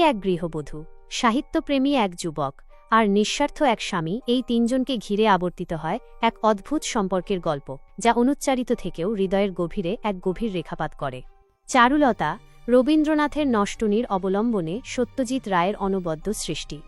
এক গৃহবধূ, সাহিত্যপ্রেমী এক যুবক, আর নিঃস্বার্থ এক স্বামী, এই তিনজনকে ঘিরে আবর্তিত হয় এক অদ্ভুত সম্পর্কের গল্প, যা অনুচ্চারিত থেকেও হৃদয়ের গভীরে এক গভীর রেখাপাত করে। চারুলতা, রবীন্দ্রনাথের নষ্টনীর অবলম্বনে সত্যজিৎ রায়ের অনবদ্য সৃষ্টি।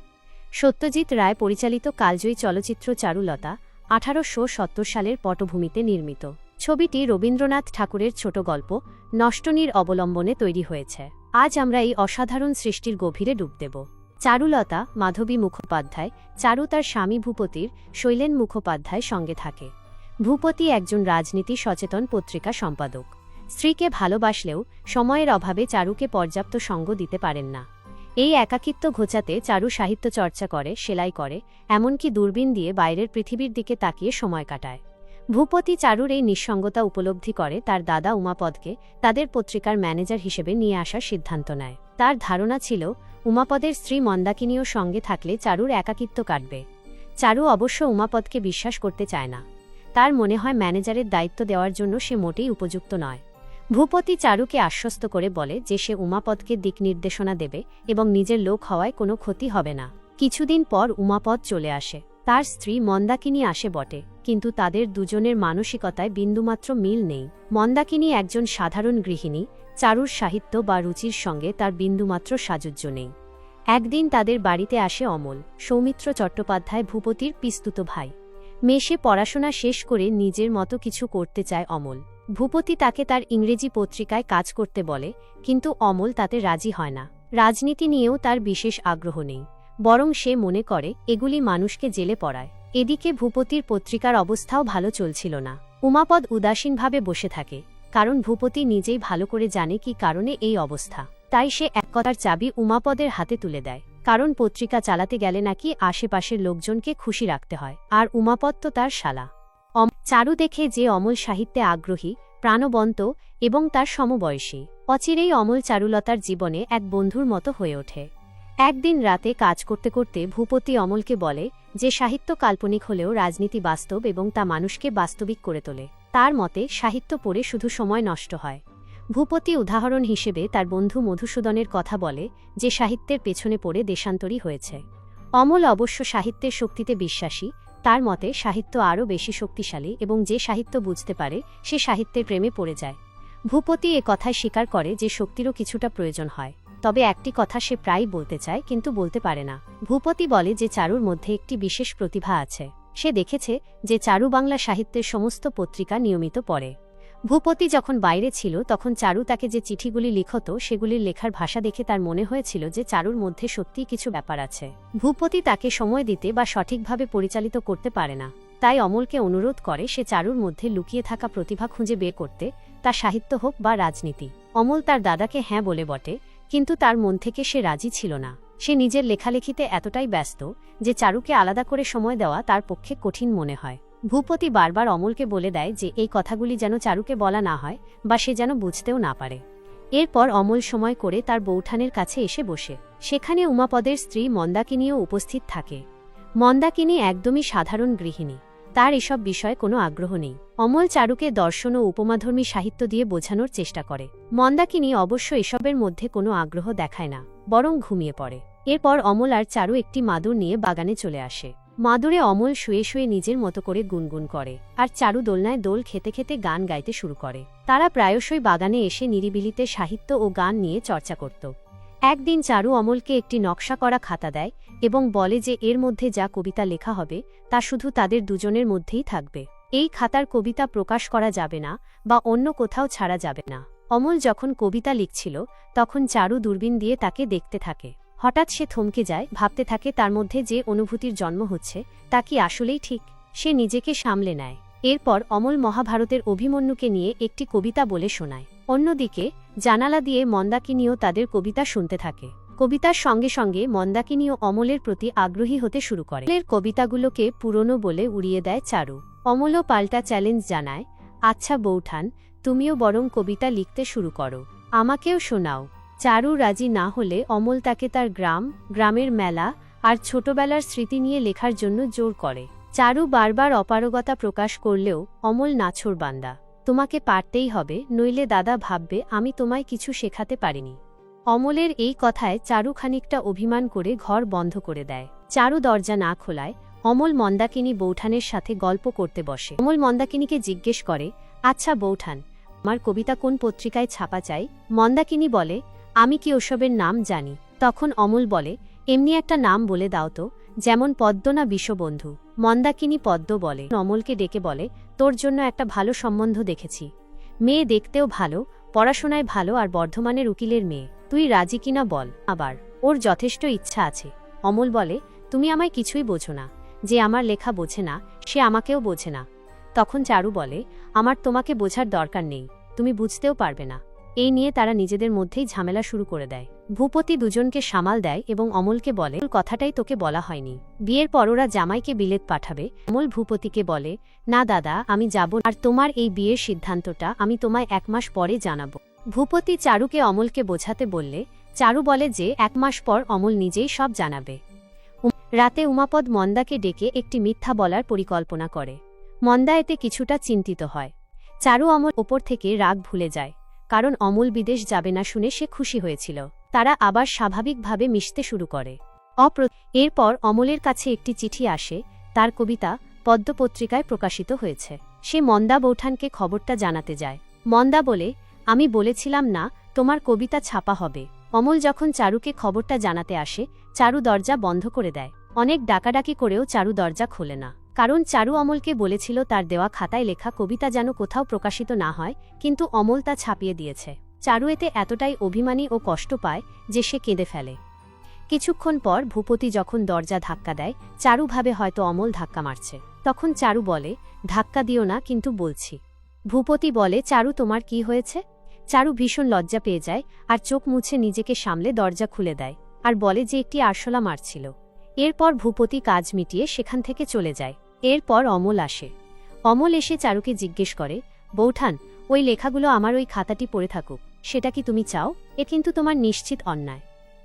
সত্যজিৎ রায় পরিচালিত কালজয়ী চলচ্চিত্র চারুলতা, আঠারোশো সত্তর সালের পটভূমিতে নির্মিত। ছবিটি রবীন্দ্রনাথ ঠাকুরের ছোট গল্প, নষ্টনীর অবলম্বনে তৈরি হয়েছে। আজ আমরা এই অসাধারণ সৃষ্টির গভীরে ডুব দেব। চারুলতা, মাধবী মুখোপাধ্যায়, চারু তার স্বামী ভূপতির, শৈলেন মুখোপাধ্যায় সঙ্গে থাকে। ভূপতি একজন রাজনীতি সচেতন পত্রিকা সম্পাদক। স্ত্রীকে ভালোবাসলেও সময়ের অভাবে চারুকে পর্যাপ্ত সঙ্গ দিতে পারেন না। এই একাকিত্ব ঘোচাতে চারু সাহিত্য চর্চা করে, সেলাই করে, এমনকি দূরবীন দিয়ে বাইরের পৃথিবীর দিকে তাকিয়ে সময় কাটায়। ভূপতি চারুর এই নিঃসঙ্গতা উপলব্ধি করে তার দাদা উমাপদকে তাদের পত্রিকার ম্যানেজার হিসেবে নিয়ে আসার সিদ্ধান্ত নেয়। তার ধারণা ছিল, উমাপদের স্ত্রী মন্দাকিনীও সঙ্গে থাকলে চারুর একাকিত্ব কাটবে। চারু অবশ্য উমাপদকে বিশ্বাস করতে চায় না। তার মনে হয় ম্যানেজারের দায়িত্ব দেওয়ার জন্য সে মোটেই উপযুক্ত নয়। ভূপতি চারুকে আশ্বস্ত করে বলে যে সে উমাপদকে দিক নির্দেশনা দেবে এবং নিজের লোক হওয়ায় কোনো ক্ষতি হবে না। কিছুদিন পর উমাপদ চলে আসে। তার স্ত্রী মন্দাকিনী আসে বটে, কিন্তু তাদের দুজনের মানসিকতায় বিন্দুমাত্র মিল নেই। মন্দাকিনী একজন সাধারণ গৃহিণী, চারুর সাহিত্য বা রুচির সঙ্গে তার বিন্দুমাত্র সাজুজ্য নেই। একদিন তাদের বাড়িতে আসে অমল, সৌমিত্র চট্টোপাধ্যায় ভূপতির পিস্তুত ভাই। মেশে পড়াশোনা শেষ করে নিজের মতো কিছু করতে চায় অমল। ভূপতি তাকে তার ইংরেজি পত্রিকায় কাজ করতে বলে, কিন্তু অমল তাতে রাজি হয় না। রাজনীতি নিয়েও তার বিশেষ আগ্রহ নেই। বরং সে মনে করে, এগুলি মানুষকে জেলে পড়ায়। এদিকে ভূপতির পত্রিকার অবস্থাও ভালো চলছিল না। উমাপদ উদাসীনভাবে বসে থাকে, কারণ ভূপতি নিজেই ভালো করে জানে কি কারণে এই অবস্থা। তাই সে এক কথার চাবি উমাপদের হাতে তুলে দেয়, কারণ পত্রিকা চালাতে গেলে নাকি আশেপাশের লোকজনকে খুশি রাখতে হয়, আর উমাপদ তো তার শালা। চারু দেখে যে অমল সাহিত্যে আগ্রহী, প্রাণবন্ত এবং তার সমবয়সী, অচিরেই অমল চারুলতার জীবনে এক বন্ধুর মতো হয়ে ওঠে। একদিন রাতে কাজ করতে করতে ভূপতি অমলকে বলে যে সাহিত্য কাল্পনিক হলেও রাজনীতি বাস্তব এবং তা মানুষকে বাস্তবিক করে তোলে। তার মতে, সাহিত্য পড়ে শুধু সময় নষ্ট হয়। ভূপতি উদাহরণ হিসেবে তার বন্ধু মধুসূদনের কথা বলে যে সাহিত্যের পেছনে পড়ে দেশান্তরী হয়েছে। অমল অবশ্য সাহিত্যের শক্তিতে বিশ্বাসী, তার মতে সাহিত্য আরও বেশি শক্তিশালী এবং যে সাহিত্য বুঝতে পারে, সে সাহিত্যের প্রেমে পড়ে যায়। ভূপতি এ কথায় স্বীকার করে যে শক্তিরও কিছুটা প্রয়োজন হয়। তবে একটি কথা সে প্রায় বলতে চায়, কিন্তু বলতে পারে না। ভূপতি বলে যে চারুর মধ্যে একটি বিশেষ প্রতিভা আছে। সে দেখেছে যে চারু বাংলা সাহিত্যের সমস্ত পত্রিকা নিয়মিত পড়ে। ভূপতি যখন বাইরে ছিল, তখন চারু তাকে যে চিঠিগুলি লিখত, সেগুলির লেখার ভাষা দেখে তার মনে হয়েছিল যে চারুর মধ্যে সত্যিই কিছু ব্যাপার আছে। ভূপতি তাকে সময় দিতে বা সঠিকভাবে পরিচালিত করতে পারে না। তাই অমলকে অনুরোধ করে সে চারুর মধ্যে লুকিয়ে থাকা প্রতিভা খুঁজে বের করতে, তা সাহিত্য হোক বা রাজনীতি। অমল তার দাদাকে হ্যাঁ বলে বটে কিন্তু তার মন থেকে সে রাজি ছিল না। সে নিজের লেখালেখিতে এতটাই ব্যস্ত যে চারুকে আলাদা করে সময় দেওয়া তার পক্ষে কঠিন মনে হয়। ভূপতি বারবার অমলকে বলে দেয় যে এই কথাগুলি যেন চারুকে বলা না হয় বা সে যেন বুঝতেও না পারে। এরপর অমল সময় করে তার বৌঠানের কাছে এসে বসে। সেখানে উমাপদের স্ত্রী মন্দাকিনীও উপস্থিত থাকে। মন্দাকিনী একদমই সাধারণ গৃহিণী। তার এসব বিষয়ে কোনো আগ্রহ নেই। অমল চারুকে দর্শন ও উপমাধর্মী সাহিত্য দিয়ে বোঝানোর চেষ্টা করে। মন্দাকিনী অবশ্য এসবের মধ্যে কোনো আগ্রহ দেখায় না, বরং ঘুমিয়ে পড়ে। এরপর অমল আর চারু একটি মাদুর নিয়ে বাগানে চলে আসে। মাদুরে অমল শুয়ে শুয়ে নিজের মতো করে গুনগুন করে আর চারু দোলনায় দোল খেতে খেতে গান গাইতে শুরু করে। তারা প্রায়শই বাগানে এসে নিরিবিলিতে সাহিত্য ও গান নিয়ে চর্চা করত। একদিন চারু অমলকে একটি নকশা করা খাতা দেয় এবং বলে যে এর মধ্যে যা কবিতা লেখা হবে, তা শুধু তাদের দুজনের মধ্যেই থাকবে। এই খাতার কবিতা প্রকাশ করা যাবে না, বা অন্য কোথাও ছাড়া যাবে না। অমল যখন কবিতা লিখছিল, তখন চারু দূরবীন দিয়ে তাকে দেখতে থাকে। হঠাৎ সে থমকে যায়, ভাবতে থাকে তার মধ্যে যে অনুভূতির জন্ম হচ্ছে, তা কি আসলেই ঠিক? সে নিজেকে সামলে নেয়। এরপর অমল মহাভারতের অভিমন্যুকে নিয়ে একটি কবিতা বলে শোনায়। অন্যদিকে, জানালা দিয়ে মন্দাকিনীও তাদের কবিতা শুনতে থাকে। কবিতার সঙ্গে সঙ্গে মন্দাকিনী ও অমলের প্রতি আগ্রহী হতে শুরু করে। অমলের কবিতাগুলোকে পুরনো বলে উড়িয়ে দেয় চারু। অমলও পাল্টা চ্যালেঞ্জ জানায় আচ্ছা বৌঠান, তুমিও বরং কবিতা লিখতে শুরু করো। আমাকেও শোনাও। চারু রাজি না হলে অমল তাকে তার গ্রাম, গ্রামের মেলা আর ছোটবেলার স্মৃতি নিয়ে লেখার জন্য জোর করে। চারু বারবার অপারগতা প্রকাশ করলেও অমল নাছর বান্দা তোমাকে পারতেই হবে, নইলে দাদা ভাববে আমি তোমায় কিছু শেখাতে পারিনি। অমলের এই কথায় চারু খানিকটা অভিমান করে ঘর বন্ধ করে দেয়। চারু দরজা না খোলায় অমল মন্দাকিনী বৌঠানের সাথে গল্প করতে বসে। অমল মন্দাকিনীকে জিজ্ঞেস করে আচ্ছা বৌঠান, আমার কবিতা কোন পত্রিকায় ছাপা চাই? মন্দাকিনী বলে, আমি কি ওসবের নাম জানি? তখন অমল বলে, এমনি একটা নাম বলে দাও তো, যেমন পদ্ম না বিশ্ববন্ধু মন্দাকিনী পদ্ম বলে, অমলকে ডেকে বলে, তোর জন্য একটা ভালো সম্বন্ধ দেখেছি। মেয়ে দেখতেও ভালো পড়াশোনায় ভালো আর বর্ধমানের উকিলের মেয়ে। তুই রাজি কিনা বল, আবার। ওর যথেষ্ট ইচ্ছা আছে। অমল বলে, তুমি আমায় কিছুই বোঝো না। যে আমার লেখা বোঝে না, সে আমাকেও বোঝে না। তখন চারু বলে, আমার তোমাকে বোঝার দরকার নেই। তুমি বুঝতেও পারবে না। এই নিয়ে তারা নিজেদের মধ্যেই ঝামেলা শুরু করে দেয়। ভূপতি দুজনকে সামাল দেয় এবং অমলকে বলে কথাটাই তোকে বলা হয়নি। বিয়ের পর ওরা জামাইকে বিলেত পাঠাবে অমল ভূপতিকে বলে, না দাদা, আমি যাব আর তোমার এই বিয়ের সিদ্ধান্তটা আমি তোমায় এক মাস পরে জানাব ভূপতি চারুকে অমলকে বোঝাতে বললে, চারু বলে যে, এক মাস পর অমল নিজেই সব জানাবে। রাতে উমাপদ মন্দাকে ডেকে একটি মিথ্যা বলার পরিকল্পনা করে। মন্দা এতে কিছুটা চিন্তিত হয়। চারু অমল ওপর থেকে রাগ ভুলে যায়। কারণ অমল বিদেশ যাবে না শুনে সে খুশি হয়েছিল। তারা আবার স্বাভাবিকভাবে মিশতে শুরু করে। অপ্র এরপর অমলের কাছে একটি চিঠি আসে, তার কবিতা পদ্মপত্রিকায় প্রকাশিত হয়েছে। সে মন্দা বৌঠানকে খবরটা জানাতে যায়। মন্দা বলে, আমি বলেছিলাম না, তোমার কবিতা ছাপা হবে। অমল যখন চারুকে খবরটা জানাতে আসে, চারু দরজা বন্ধ করে দেয়। অনেক ডাকাডাকি করেও চারু দরজা খোলে না। কারণ চারু অমলকে বলেছিল তার দেওয়া খাতায় লেখা কবিতা যেন কোথাও প্রকাশিত না হয়, কিন্তু অমল তা ছাপিয়ে দিয়েছে। চারু এতে এতটাই অভিমানী ও কষ্ট পায় যে সে কেঁদে ফেলে। কিছুক্ষণ পর ভূপতি যখন দরজা ধাক্কা দেয়, চারু ভাবে হয়তো অমল ধাক্কা মারছে। তখন চারু বলে, ধাক্কা দিও না, কিন্তু বলছি। ভূপতি বলে, চারু, তোমার কি হয়েছে? চারু ভীষণ লজ্জা পেয়ে যায় আর চোখ মুছে নিজেকে সামলে দরজা খুলে দেয় আর বলে যে একটি আরশোলা মারছিল। এরপর ভূপতি কাজ মিটিয়ে সেখান থেকে চলে যায়। এরপর অমল আসে। অমল এসে চারুকে জিজ্ঞেস করে, বৌঠান, ওই লেখাগুলো আমার ওই খাতাটি পড়ে থাকুক, সেটা কি তুমি চাও? এ কিন্তু তোমার নিশ্চিত অন্যায়।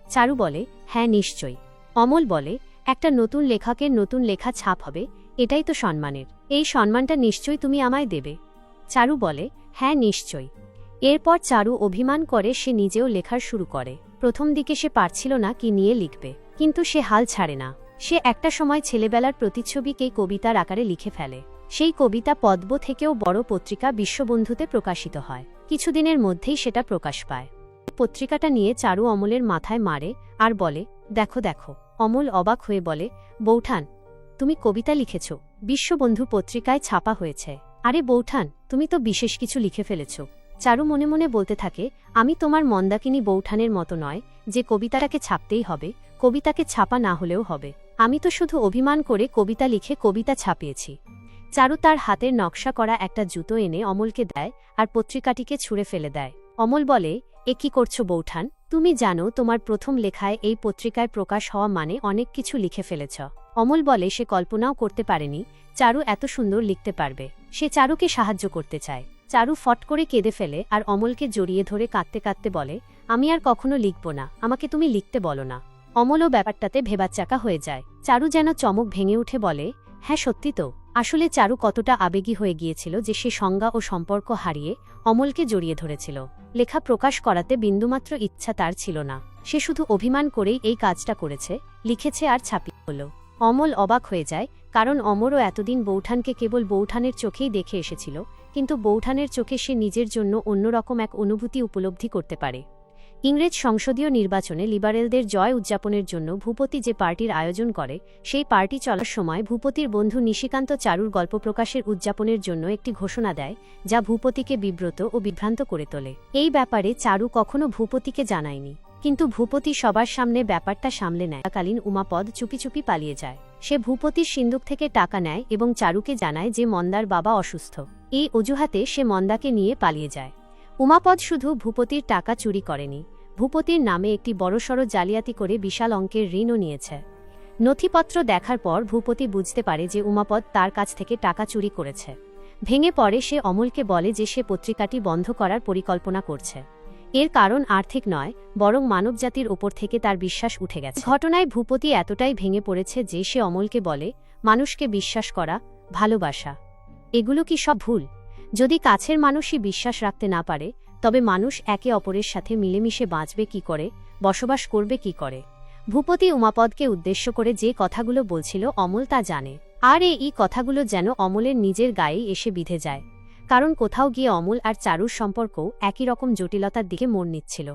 চারু বলে হ্যাঁ নিশ্চয়ই। অমল বলে, একটা নতুন লেখকের নতুন লেখা ছাপ হবে, এটাই তো সম্মানের। এই সম্মানটা নিশ্চয়ই তুমি আমায় দেবে। চারু বলে হ্যাঁ নিশ্চয়ই। এরপর চারু অভিমান করে সে নিজেও লেখার শুরু করে। প্রথম দিকে সে পারছিল না কি নিয়ে লিখবে। কিন্তু সে হাল ছাড়ে না। সে একটা সময় ছেলেবেলার প্রতিচ্ছবিকেই কবিতার আকারে লিখে ফেলে। সেই কবিতা পদ্ম থেকেও বড় পত্রিকা বিশ্ববন্ধুতে প্রকাশিত হয়। কিছুদিনের মধ্যেই সেটা প্রকাশ পায়। পত্রিকাটা নিয়ে চারু অমলের মাথায় মারে আর বলে, দেখো দেখো। অমল অবাক হয়ে বলে, বৌঠান, তুমি কবিতা লিখেছ। বিশ্ববন্ধু পত্রিকায় ছাপা হয়েছে। আরে বৌঠান, তুমি তো বিশেষ কিছু লিখে ফেলেছ। চারু মনে মনে বলতে থাকে, আমি তোমার মন্দাকিনী বৌঠানের মতো নয়, যে কবিতাটাকে ছাপতেই হবে কবিতাকে ছাপা না হলেও হবে। আমি তো শুধু অভিমান করে কবিতা লিখে কবিতা ছাপিয়েছি। চারু তার হাতের নকশা করা একটা জুতো এনে অমলকে দেয় আর পত্রিকাটিকে ছুঁড়ে ফেলে দেয়। অমল বলে, এ কি করছ বৌঠান? তুমি জানো তোমার প্রথম লেখায় এই পত্রিকায় প্রকাশ হওয়া মানে অনেক কিছু লিখে ফেলেছ। অমল বলে, সে কল্পনাও করতে পারেনি। চারু এত সুন্দর লিখতে পারবে। সে চারুকে সাহায্য করতে চায়। চারু ফট করে কেঁদে ফেলে আর অমলকে জড়িয়ে ধরে কাঁদতে কাঁদতে বলে, আমি আর কখনো লিখব না। আমাকে তুমি লিখতে বলো না। অমলও ব্যাপারটাতে ভেবাচ্চাকা হয়ে যায়। চারু যেন চমক ভেঙে উঠে বলে হ্যাঁ সত্যি তো। আসলে চারু কতটা আবেগী হয়ে গিয়েছিল যে সে সংজ্ঞা ও সম্পর্ক হারিয়ে অমলকে জড়িয়ে ধরেছিল। লেখা প্রকাশ করাতে বিন্দুমাত্র ইচ্ছা তার ছিল না। সে শুধু অভিমান করেই এই কাজটা করেছে, লিখেছে আর ছাপিয়ে হল। অমল অবাক হয়ে যায়, কারণ অমরও এতদিন বৌঠানকে কেবল বৌঠানের চোখেই দেখে এসেছিল, কিন্তু বৌঠানের চোখে সে নিজের জন্য অন্যরকম এক অনুভূতি উপলব্ধি করতে পারে। ইংরেজ সংসদীয় নির্বাচনে লিবারেলদের জয় উদযাপনের জন্য ভূপতি যে পার্টির আয়োজন করে, সেই পার্টি চলার সময় ভূপতির বন্ধু নিশিকান্ত চারুর গল্প প্রকাশের উদযাপনের জন্য একটি ঘোষণা দেয়, যা ভূপতিকে বিব্রত ও বিভ্রান্ত করে তোলে। এই ব্যাপারে চারু কখনো ভূপতিকে জানায়নি, কিন্তু ভূপতি সবার সামনে ব্যাপারটা সামলে নেয়। কালীন উমাপদ চুপি চুপি পালিয়ে যায়। সে ভূপতির সিন্দুক থেকে টাকা নেয় এবং চারুকে জানায় যে মন্দার বাবা অসুস্থ। এই অজুহাতে সে মন্দাকে নিয়ে পালিয়ে যায়। উমাপদ শুধু ভূপতির টাকা চুরি করেনি, ভূপতির নামে একটি বড়সড় জালিয়াতি করে বিশাল অঙ্কের ঋণও নিয়েছে। নথিপত্র দেখার পর ভূপতি বুঝতে পারে যে উমাপদ তার কাছ থেকে টাকা চুরি করেছে। ভেঙে পড়ে সে অমলকে বলে যে সে পত্রিকাটি বন্ধ করার পরিকল্পনা করছে। এর কারণ আর্থিক নয়, বরং মানবজাতির ওপর থেকে তার বিশ্বাস উঠে গেছে। ঘটনায় ভূপতি এতটাই ভেঙে পড়েছে যে সে অমলকে বলে, মানুষকে বিশ্বাস করা, ভালোবাসা, এগুলো কি সব ভুল? যদি কাছের মানুষই বিশ্বাস রাখতে না পারে, তবে মানুষ একে অপরের সাথে মিলেমিশে বাঁচবে কি করে, বসবাস করবে কি করে। ভূপতি উমাপদকে উদ্দেশ্য করে যে কথাগুলো বলছিল অমল তা জানে। আর এই কথাগুলো যেন অমলের নিজের গায়েই এসে বিধে যায়। কারণ কোথাও গিয়ে অমল আর চারুর সম্পর্কও একই রকম জটিলতার দিকে মোড় নিচ্ছিল।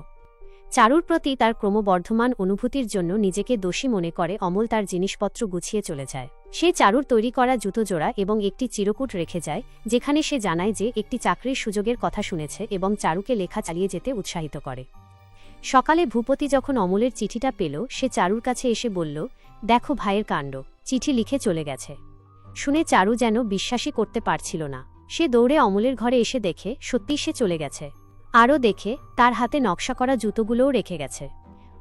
চারুর প্রতি তার ক্রমবর্ধমান অনুভূতির জন্য নিজেকে দোষী মনে করে অমল তার জিনিসপত্র গুছিয়ে চলে যায়। সে চারুর তৈরি করা জুতো জোড়া এবং একটি চিরকুট রেখে যায়, যেখানে সে জানায় যে একটি চাকরির সুযোগের কথা শুনেছে এবং চারুকে লেখা চালিয়ে যেতে উৎসাহিত করে। সকালে ভূপতি যখন অমলের চিঠিটা পেল, সে চারুর কাছে এসে বলল, দেখো ভাইয়ের কাণ্ড, চিঠি লিখে চলে গেছে। শুনে চারু যেন বিশ্বাসই করতে পারছিল না। সে দৌড়ে অমলের ঘরে এসে দেখে সত্যি সে চলে গেছে। আরও দেখে, তার হাতে নকশা করা জুতোগুলোও রেখে গেছে।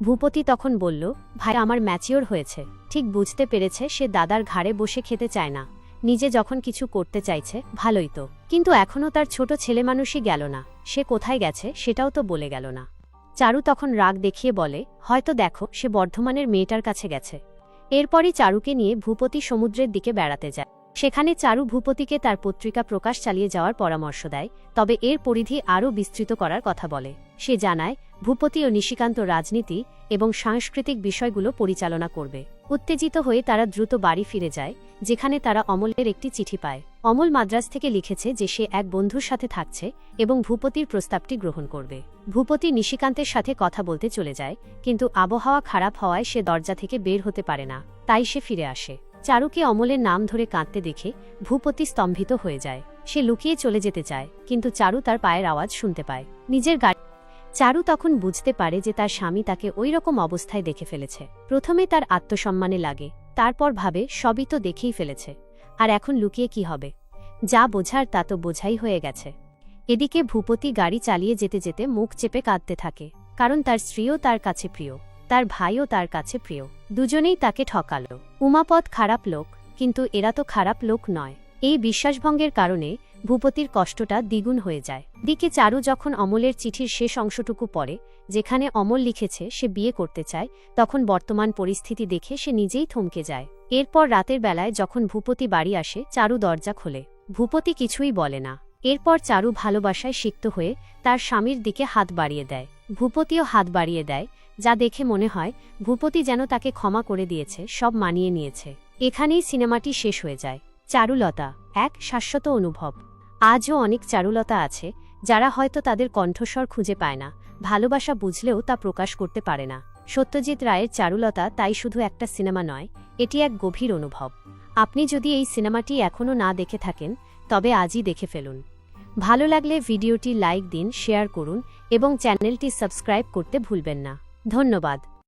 ভূপতি তখন বলল, ভাই, আমার ম্যাচিওর হয়েছে। ঠিক বুঝতে পেরেছে সে দাদার ঘাড়ে বসে খেতে চায় না। নিজে যখন কিছু করতে চাইছে, ভালোই তো। কিন্তু এখনও তার ছোট ছেলে মানুষই গেল না। সে কোথায় গেছে, সেটাও তো বলে গেল না। চারু তখন রাগ দেখিয়ে বলে, হয়তো দেখো, সে বর্ধমানের মেয়েটার কাছে গেছে। এরপরই চারুকে নিয়ে ভূপতি সমুদ্রের দিকে বেড়াতে যায়। সেখানে চারু ভূপতিকে তার পত্রিকা প্রকাশ চালিয়ে যাওয়ার পরামর্শ দেয়, তবে এর পরিধি আরও বিস্তৃত করার কথা বলে। সে জানায় ভূপতি ও নিশিকান্ত রাজনীতি এবং সাংস্কৃতিক বিষয়গুলো পরিচালনা করবে। উত্তেজিত হয়ে তারা দ্রুত বাড়ি ফিরে যায়, যেখানে তারা অমলের একটি চিঠি পায়। অমল মাদ্রাজ থেকে লিখেছে যে সে এক বন্ধুর সাথে থাকছে এবং ভূপতির প্রস্তাবটি গ্রহণ করবে। ভূপতি নিশিকান্তের সাথে কথা বলতে চলে যায়, কিন্তু আবহাওয়া খারাপ হওয়ায় সে দরজা থেকে বের হতে পারে না, তাই সে ফিরে আসে। চারুকে অমলের নাম ধরে কাঁদতে দেখে ভূপতি স্তম্ভিত হয়ে যায়। সে লুকিয়ে চলে যেতে চায়, কিন্তু চারু তার পায়ের আওয়াজ শুনতে পায়। নিজের গাড়ি চারু তখন বুঝতে পারে যে তার স্বামী তাকে ওই রকম অবস্থায় দেখে ফেলেছে। প্রথমে তার আত্মসম্মানে লাগে, তারপর ভাবে, সবই তো দেখেই ফেলেছে। আর এখন লুকিয়ে কি হবে? যা বোঝার তা তো বোঝাই হয়ে গেছে। এদিকে ভূপতি গাড়ি চালিয়ে যেতে যেতে মুখ চেপে কাঁদতে থাকে, কারণ তার স্ত্রীও তার কাছে প্রিয়, তার ভাইও তার কাছে প্রিয়। দুজনেই তাকে ঠকালো। উমাপদ খারাপ লোক, কিন্তু এরা তো খারাপ লোক নয়। এই বিশ্বাসভঙ্গের কারণে ভূপতির কষ্টটা দ্বিগুণ হয়ে যায়। দিকে চারু যখন অমলের চিঠির শেষ অংশটুকু পড়ে, যেখানে অমল লিখেছে সে বিয়ে করতে চায়, তখন বর্তমান পরিস্থিতি দেখে সে নিজেই থমকে যায়। এরপর রাতের বেলায় যখন ভূপতি বাড়ি আসে, চারু দরজা খোলে। ভূপতি কিছুই বলে না। এরপর চারু ভালোবাসায় সিক্ত হয়ে তার স্বামীর দিকে হাত বাড়িয়ে দেয়। ভূপতিও হাত বাড়িয়ে দেয়, যা দেখে মনে হয় ভূপতি যেন তাকে ক্ষমা করে দিয়েছে, সব মানিয়ে নিয়েছে। এখানেই সিনেমাটি শেষ হয়ে যায়। চারুলতা, এক শাশ্বত অনুভব। আজও অনেক চারুলতা আছে, যারা হয়তো তাদের কণ্ঠস্বর খুঁজে পায় না, ভালোবাসা বুঝলেও তা প্রকাশ করতে পারে না। সত্যজিৎ রায়ের চারুলতা তাই শুধু একটা সিনেমা নয়, এটি এক গভীর অনুভব। আপনি যদি এই সিনেমাটি এখনও না দেখে থাকেন, তবে আজই দেখে ফেলুন। ভালো লাগলে ভিডিওটি লাইক দিন, শেয়ার করুন এবং চ্যানেলটি সাবস্ক্রাইব করতে ভুলবেন না। ধন্যবাদ।